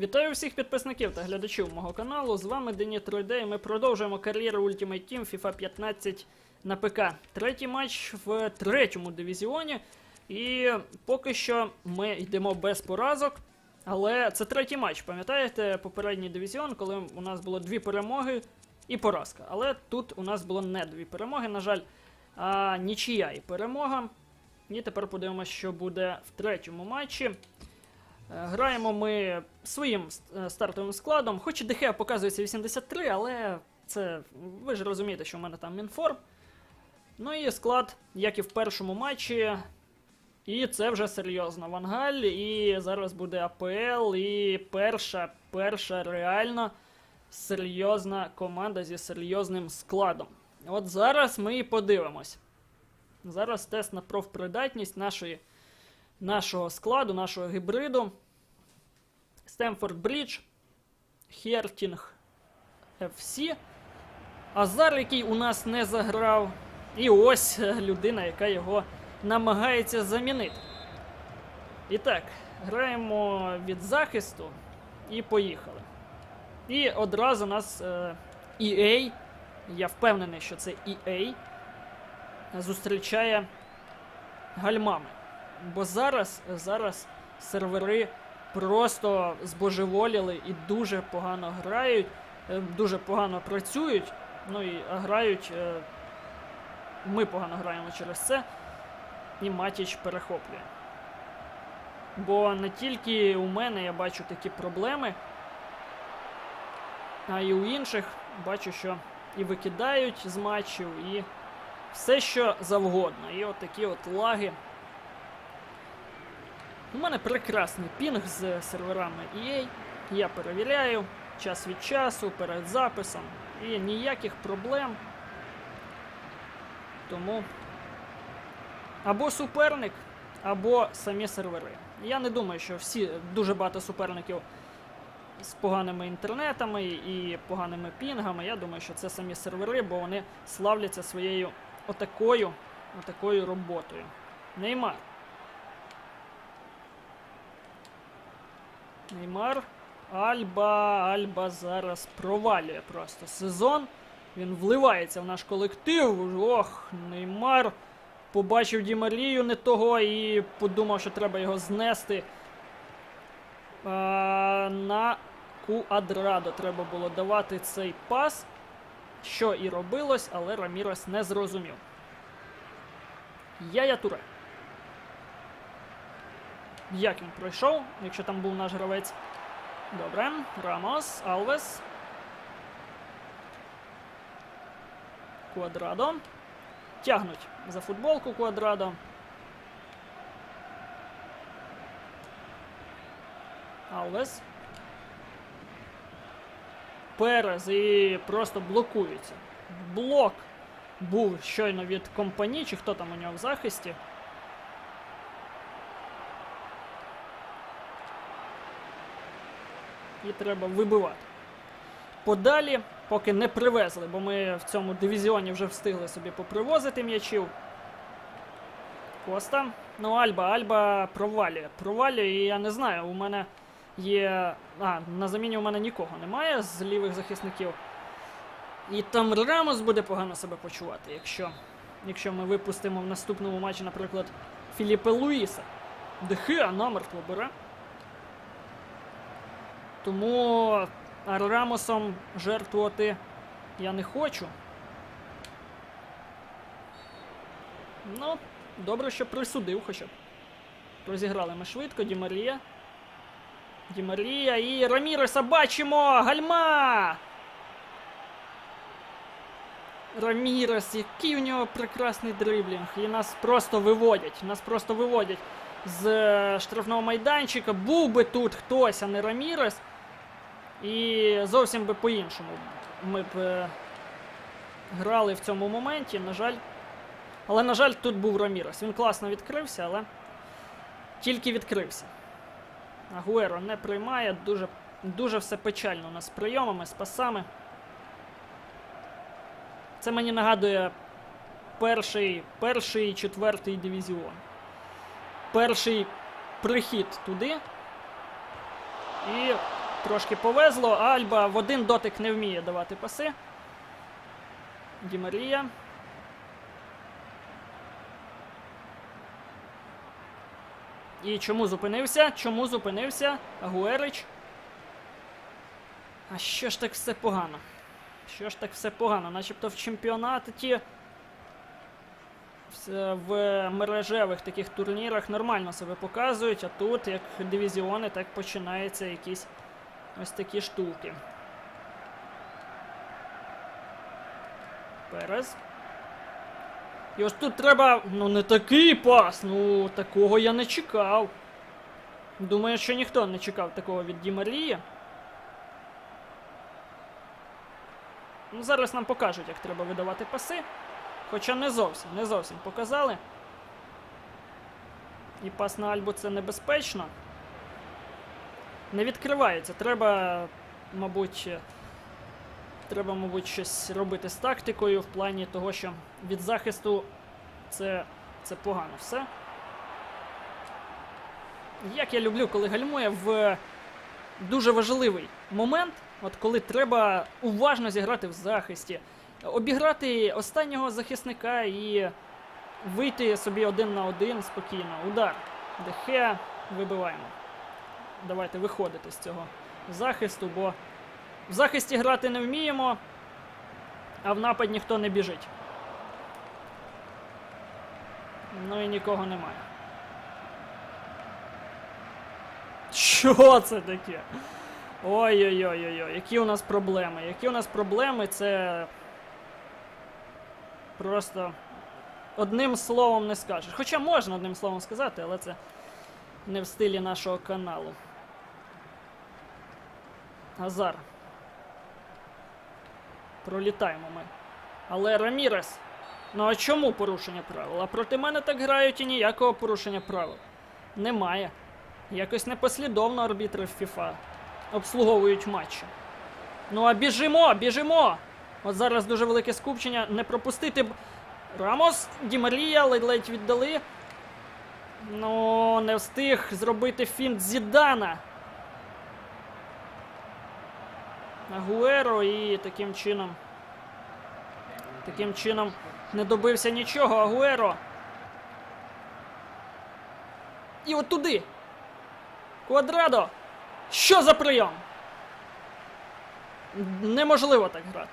Вітаю всіх підписників та глядачів мого каналу. З вами Дені 3D і ми продовжуємо кар'єру Ultimate Team FIFA 15 на ПК. Третій матч в третьому дивізіоні. І поки що ми йдемо без поразок. Але це третій матч. Пам'ятаєте попередній дивізіон, коли у нас було дві перемоги і поразка. Але тут у нас було не дві перемоги, на жаль, а нічия і перемога. І тепер подивимося, що буде в третьому матчі. Граємо ми своїм е, стартовим складом. Хоч і ДХ показується 83, але це ви ж розумієте, що в мене там мінформ. Ну і склад, як і в першому матчі. І це вже серйозно. Вангаль, і зараз буде АПЛ, і перша, перша реально серйозна команда зі серйозним складом. От зараз ми і подивимось. Зараз тест на профпридатність нашої, нашого складу, нашого гібриду. Стемфорд Брідж, Хертінг FC. Азар, який у нас не заграв. І ось е, людина, яка його намагається замінити. І так, граємо від захисту і поїхали. І одразу нас е, EA, я впевнений, що це EA, зустрічає гальмами. Бо зараз, зараз сервери просто збожеволіли і дуже погано грають, е, дуже погано працюють. Ну і грають. е, Ми погано граємо через це. І Матіч перехоплює. Бо не тільки у мене я бачу такі проблеми, а й у інших бачу, що і викидають з матчів, і все що завгодно. І от такі от лаги. У мене прекрасний пінг з серверами EA. Я перевіряю час від часу перед записом. І ніяких проблем. Тому або суперник, або самі сервери. Я не думаю, що всі дуже багато суперників з поганими інтернетами і поганими пінгами. Я думаю, що це самі сервери, бо вони славляться своєю отакою, отакою роботою. Неймар. Неймар. Альба, Альба зараз провалює просто сезон. Він вливається в наш колектив. Ох, Неймар побачив Ді Марію не того і подумав, що треба його знести. А, на Куадрадо треба було давати цей пас, що і робилось, але Рамірес не зрозумів. Яя Туре. Як він пройшов, якщо там був наш гравець? Добре. Рамос, Алвес. Квадрадо. Тягнуть за футболку Квадрадо. Алвес. Перез і просто блокується. Блок був щойно від компанії, чи хто там у нього в захисті. І треба вибивати. Подалі, поки не привезли, бо ми в цьому дивізіоні вже встигли собі попривозити м'ячів. Коста. Ну, Альба, Альба провалює. Провалює, і я не знаю, у мене є. А, на заміні у мене нікого немає з лівих захисників. І там Рамос буде погано себе почувати, якщо, якщо ми випустимо в наступному матчі, наприклад, Філіпе Луїса. Дехеа намертво бере. Тому Рамосом жертвувати я не хочу. Ну, добре, що присудив хоча б. Розіграли ми швидко, Ді Марія. І Раміреса бачимо! Гальма! Рамірес, який у нього прекрасний дриблінг. І нас просто виводять. Нас просто виводять з е, штрафного майданчика. Був би тут хтось, а не Рамірес. І зовсім би по-іншому ми б е, грали в цьому моменті. На жаль. Але, на жаль, тут був Рамірес. Він класно відкрився, але тільки відкрився. Агуеро не приймає. Дуже, дуже все печально у нас з прийомами, з пасами. Це мені нагадує перший, перший четвертий дивізіон. Перший прихід туди. І трошки повезло. Альба в один дотик не вміє давати паси. Ді Марія. І чому зупинився? Чому зупинився? Агуерич. А що ж так все погано? Що ж так все погано? Начебто в чемпіонаті в- мережевих таких турнірах нормально себе показують, а тут, як дивізіони, так починаються якісь ось такі штуки. Перес. І ось тут треба. Ну, не такий пас. Ну, такого я не чекав. Думаю, що ніхто не чекав такого від Ді Марії. Ну, зараз нам покажуть, як треба видавати паси. Хоча не зовсім, не зовсім показали. І пас на Альбу це небезпечно. Не відкривається. Треба, мабуть, треба, мабуть, щось робити з тактикою в плані того, що від захисту це, це погано все. Як я люблю, коли гальмує в дуже важливий момент, от коли треба уважно зіграти в захисті, обіграти останнього захисника і вийти собі один на один спокійно. Удар. Дехе вибиваємо. Давайте виходити з цього захисту, бо в захисті грати не вміємо, а в напад ніхто не біжить. Ну і нікого немає. Що це таке? Ой-ой-ой-ой, які у нас проблеми. Які у нас проблеми, це. Просто одним словом не скажеш. Хоча можна одним словом сказати, але це не в стилі нашого каналу. Азар. Пролітаємо ми. Але Рамірес. Ну а чому порушення правил? А проти мене так грають і ніякого порушення правил. Немає. Якось непослідовно арбітри в FIFA обслуговують матчі. Ну а біжимо, біжимо! От зараз дуже велике скупчення. Не пропустити б. Рамос, Ді Марія ледь-ледь віддали. Ну, не встиг зробити фінт Зідана. Агуеро і таким чином. Таким чином не добився нічого. Агуеро. І от туди. Квадрадо. Що за прийом? Неможливо так грати.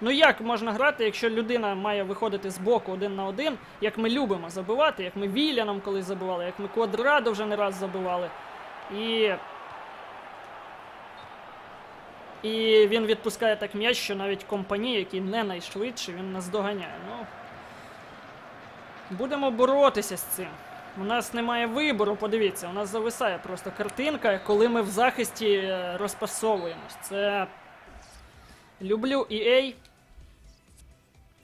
Ну як можна грати, якщо людина має виходити з боку один на один, як ми любимо забивати, як ми Віляном колись забивали, як ми Квадрадо вже не раз забивали. І. І він відпускає так м'яч, що навіть компанії, який не найшвидший, він нас доганяє. Ну. Будемо боротися з цим. У нас немає вибору, подивіться, у нас зависає просто картинка, коли ми в захисті е, розпасовуємось. Це. Люблю EA.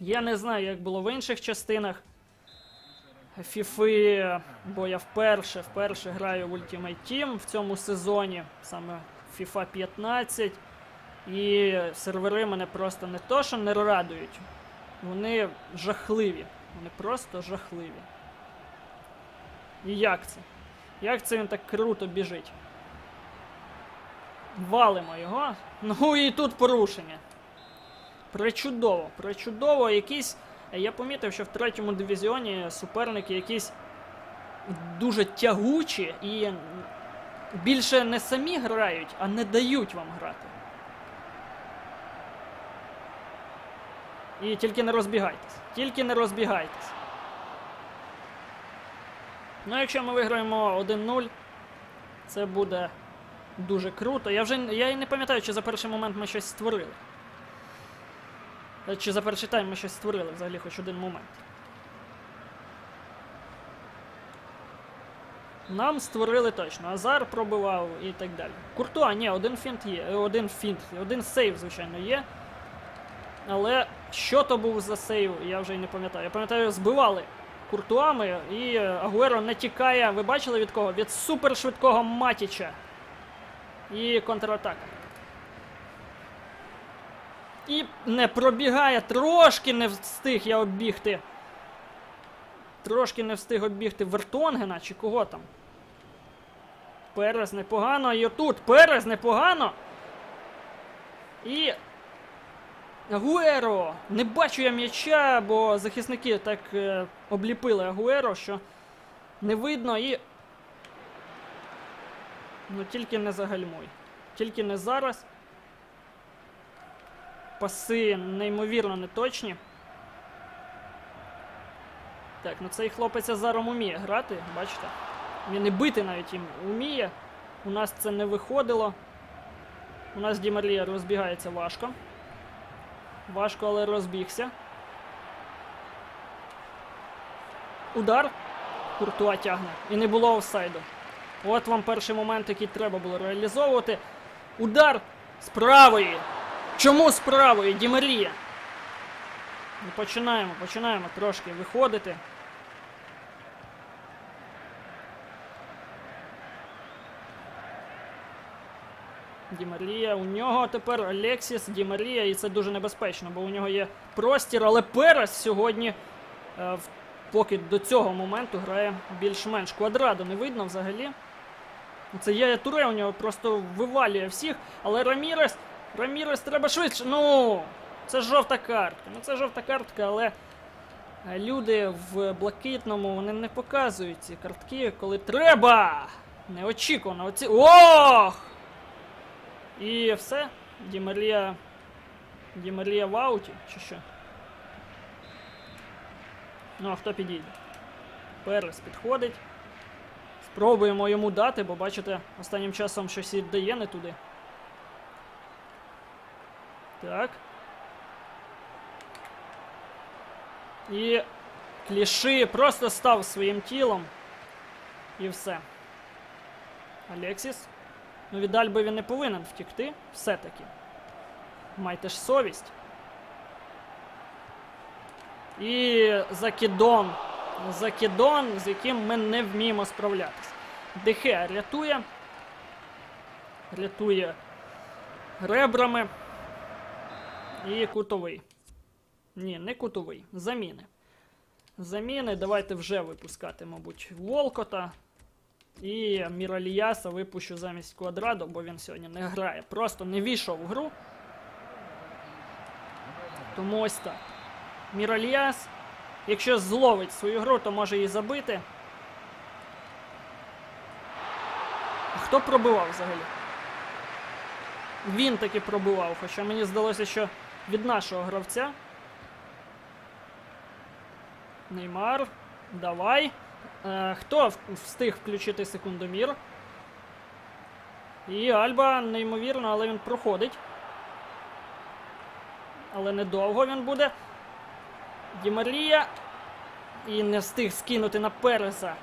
Я не знаю, як було в інших частинах FIFA, бо я вперше, вперше граю в Ultimate Team в цьому сезоні, саме FIFA 15. І сервери мене просто не то, що не радують. Вони жахливі. Вони просто жахливі. І як це? Як це він так круто біжить? Валимо його. Ну і тут порушення. Причудово, причудово. Якісь. Я помітив, що в третьому дивізіоні суперники якісь дуже тягучі і більше не самі грають, а не дають вам грати. І тільки не розбігайтесь. Тільки не розбігайтесь. Ну, якщо ми виграємо 1-0, це буде дуже круто. Я вже я і не пам'ятаю, чи за перший момент ми щось створили. Чи за перший тайм ми щось створили взагалі хоч один момент. Нам створили точно. Азар пробивав і так далі. Куртуа, ні, один фінт є. Один фінт, один сейв, звичайно, є. Але що то був за сейв, я вже й не пам'ятаю. Я пам'ятаю, збивали куртуами, і е, Агуеро не тікає. Ви бачили від кого? Від супершвидкого Матіча. І контратака. І не пробігає, трошки не встиг я оббігти. Трошки не встиг оббігти Вертонгена чи кого там. Перес непогано. І отут Перес непогано. І. Агуеро! Не бачу я м'яча, бо захисники так е, обліпили Агуеро, що не видно і. Ну тільки не загальмуй. Тільки не зараз. Паси неймовірно неточні. Так, ну цей хлопець Азаром уміє грати, бачите? Він і бити навіть їм уміє. У нас це не виходило. У нас Дімарія розбігається важко. Важко, але розбігся. Удар. Куртуа тягне. І не було офсайду. От вам перший момент, який треба було реалізовувати. Удар з правої. Чому з правої? Дімарія. Ну, Починаємо, починаємо трошки виходити. Дімарія, у нього тепер Алексіс, Дімарія, і це дуже небезпечно, бо у нього є простір, але Перес сьогодні, е, поки до цього моменту, грає більш-менш. Квадрадо не видно взагалі. Це Яя Туре у нього просто вивалює всіх, але Рамірес, Рамірес треба швидше. Ну, це жовта картка. Ну це жовта картка, але е, люди в блакитному вони не показують ці картки, коли треба. Неочікувано. Оці... Ох! І все. Дімарія. Дімарія в ауті, чи що? Ну, а хто підійде? Перес підходить. Спробуємо йому дати, бо бачите, останнім часом щось віддає не туди. Так. І кліши просто став своїм тілом. І все. Алексіс. Ну, від Альби він не повинен втікти. Все-таки. Майте ж совість. І закидон. Закидон, з яким ми не вміємо справлятися. Дехе рятує. Рятує ребрами. І кутовий. Ні, не кутовий. Заміни. Заміни. Давайте вже випускати, мабуть, Волкота. І Міраліяса випущу замість квадрадо, бо він сьогодні не грає. Просто не війшов в гру. Тому ось так. Міраліяс, якщо зловить свою гру, то може її забити. Хто пробивав взагалі? Він таки пробивав, хоча мені здалося, що від нашого гравця. Неймар, давай. Е, хто встиг включити секундомір? І Альба, неймовірно, але він проходить. Але недовго він буде. Дімарія. І не встиг скинути на Переса.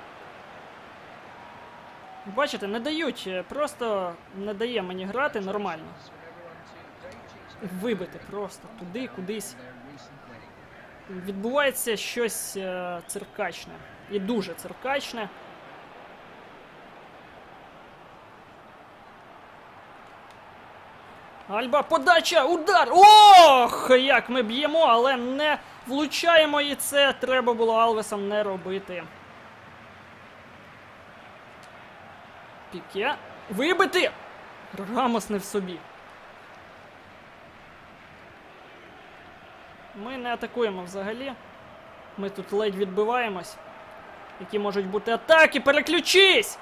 Бачите, не дають, е, просто не дає мені грати нормально. Вибити просто туди, кудись. Відбувається щось е, циркачне. І дуже циркачне. Альба, подача, удар! Ох! Як ми б'ємо, але не влучаємо, і це треба було Алвесом не робити. Піке. Вибити! Рамос не в собі. Ми не атакуємо взагалі. Ми тут ледь відбиваємось. Які можуть бути атаки? Переключись!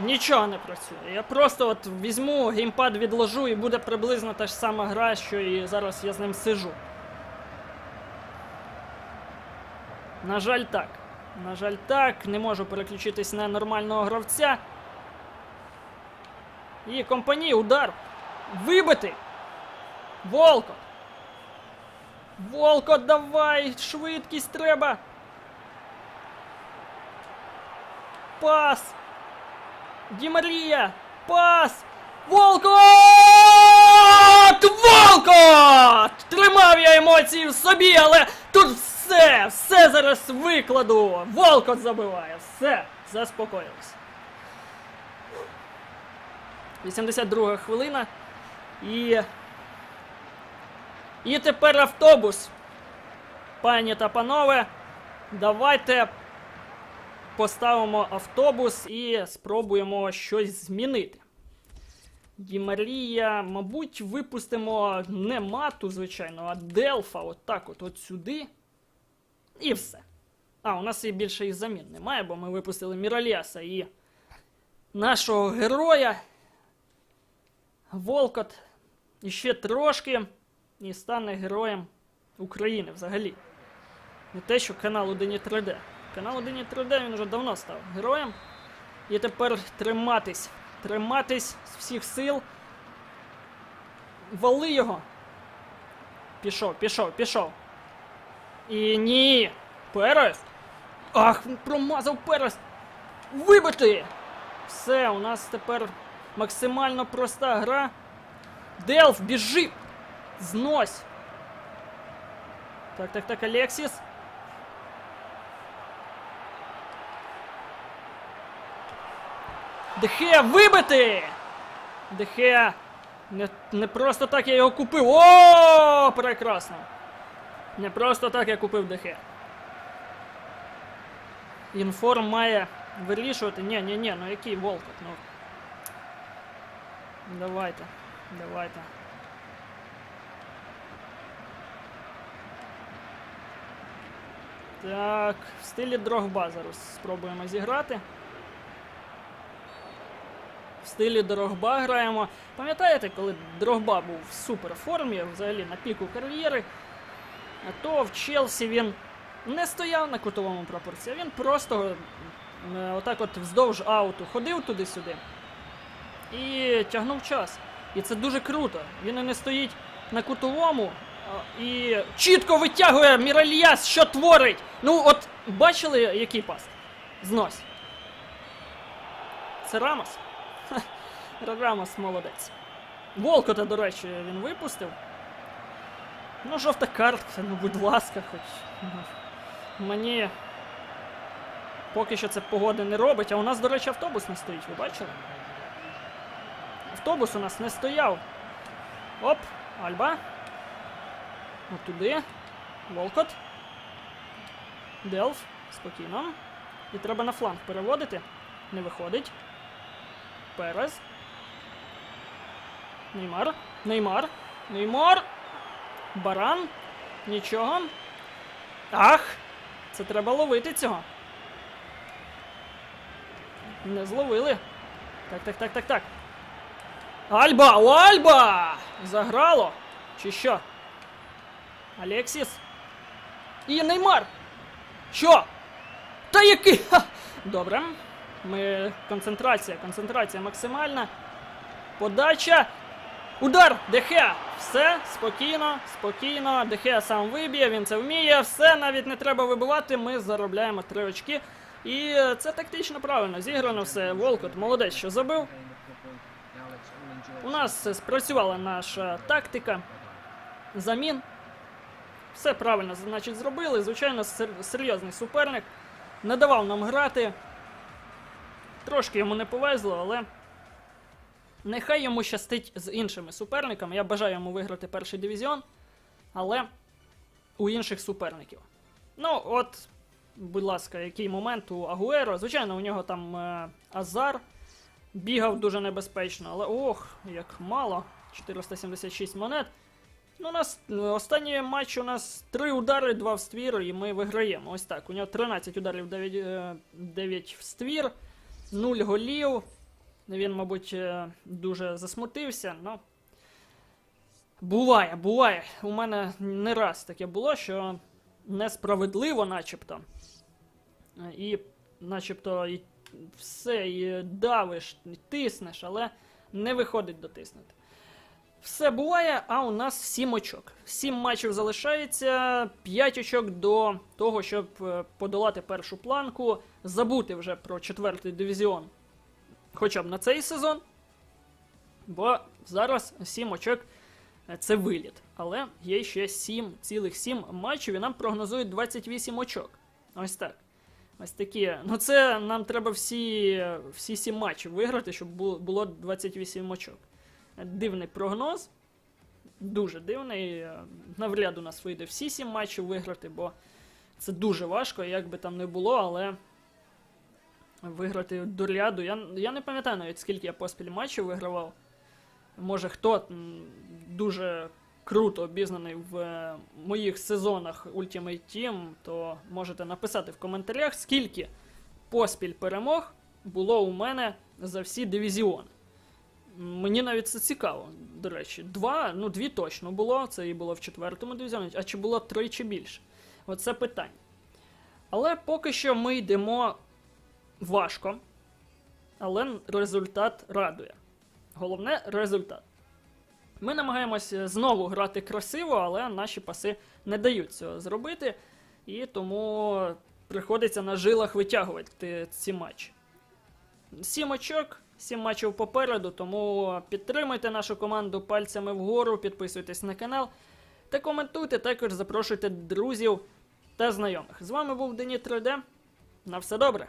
Нічого не працює. Я просто от візьму геймпад відложу і буде приблизно та ж сама гра, що і зараз я з ним сижу. На жаль, так. На жаль, так. Не можу переключитись на нормального гравця. І компанії, удар. Вибити! Волкот! Волкот, давай! Швидкість треба! Пас! Дімарія! Пас! Волкот! Волкот! Тримав я емоції в собі, але тут все, все зараз викладу. Волкот забиває. Все, заспокоїлися. 82 хвилина. І. І тепер автобус. Пані та панове, давайте поставимо автобус і спробуємо щось змінити. Ді Марія, мабуть, випустимо не мату, звичайно, а Делфа, отак от, от сюди. І все. А, у нас і більше і замін немає, бо ми випустили Міраліаса і нашого героя. Волкот іще трошки і стане героєм України взагалі. Не те, що каналу Дені 3D. Канал Дені 3D він вже давно став героєм. І тепер триматись. Триматись з всіх сил. Вали його. Пішов, пішов, пішов. І ні. Перес. Ах, він промазав Перес. Вибити! Все, у нас тепер максимально проста гра. Делф, біжи! Знось! Так, так, так, Алексіс. Дехе вибити! Дехе. Не, не просто так я його купив. О, прекрасно! Не просто так я купив Дехе. Інформ має вирішувати. Ні, ні, ні, ну який Волкот, ну. Давайте, давайте. Так, в стилі Дрогба зараз спробуємо зіграти. В стилі Дрогба граємо. Пам'ятаєте, коли Дрогба був в суперформі, взагалі на піку кар'єри, то в Челсі він не стояв на кутовому прапорці, а він просто е, отак от вздовж ауту ходив туди-сюди і тягнув час. І це дуже круто. Він і не стоїть на кутовому і чітко витягує Міральяс, що творить. Ну, от бачили, який пас? Знось. Це Рамос. Ха, Рамос молодець. Волкота, до речі, він випустив. Ну, жовта картка, ну будь ласка, хоч. Мені поки що це погоди не робить, а у нас, до речі, автобус не стоїть, ви бачили? Автобус у нас не стояв. Оп, Альба. Туди. Волкот. Делф. Спокійно. І треба на фланг переводити. Не виходить. Перес. Неймар. Неймар. Неймар. Баран. Нічого. Ах! Це треба ловити цього. Не зловили. Так, так, так, так, так. Альба! У Альба! Заграло! Чи що? Алексіс. І Неймар! Що? Та який? Ха! Добре. Ми. Концентрація, концентрація максимальна. Подача. Удар! Дехе! Все, спокійно, спокійно. Дехе сам виб'є, він це вміє. Все, навіть не треба вибивати. Ми заробляємо три очки. І це тактично правильно. Зіграно все. Волкот молодець, що забив. У нас спрацювала наша тактика. Замін. Все правильно, значить, зробили. Звичайно, сер- серйозний суперник. Не давав нам грати. Трошки йому не повезло, але нехай йому щастить з іншими суперниками. Я бажаю йому виграти перший дивізіон, але у інших суперників. Ну, от, будь ласка, який момент у Агуеро. Звичайно, у нього там е, Азар бігав дуже небезпечно, але ох, як мало. 476 монет. Ну, у нас е, останній матч у нас 3 удари, 2 в ствір, і ми виграємо. Ось так. У нього 13 ударів, 9, е, 9 в ствір, 0 голів. Він, мабуть, е, дуже засмутився, ну. Буває, буває. У мене не раз таке було, що несправедливо, начебто. Е, І начебто і все, і давиш, і тиснеш, але не виходить дотиснути. Все буває, а у нас 7 очок. 7 матчів залишається, 5 очок до того, щоб е, подолати першу планку, забути вже про четвертий дивізіон. Хоча б на цей сезон. Бо зараз 7 очок е, це виліт. Але є ще 7, цілих 7 матчів, і нам прогнозують 28 очок. Ось так. Ось такі. Ну це нам треба всі, всі 7 матчів виграти, щоб було 28 очок. Дивний прогноз. Дуже дивний. Е, Навряд у нас вийде всі 7 матчів виграти, бо це дуже важко, як би там не було, але виграти дурляду. Я, я не пам'ятаю навіть скільки я поспіль матчів вигравав. Може, хто дуже круто обізнаний в е, моїх сезонах Ultimate Team, то можете написати в коментарях, скільки поспіль перемог було у мене за всі дивізіони. Мені навіть це цікаво, до речі. Два, ну дві точно було, це і було в четвертому дивізіоні, а чи було тричі більше? Оце питання. Але поки що ми йдемо важко, але результат радує. Головне результат. Ми намагаємося знову грати красиво, але наші паси не дають цього зробити, і тому приходиться на жилах витягувати ці матчі. Сім очок, сім матчів попереду, тому підтримуйте нашу команду пальцями вгору, підписуйтесь на канал та коментуйте, також запрошуйте друзів та знайомих. З вами був Дені 3D. На все добре!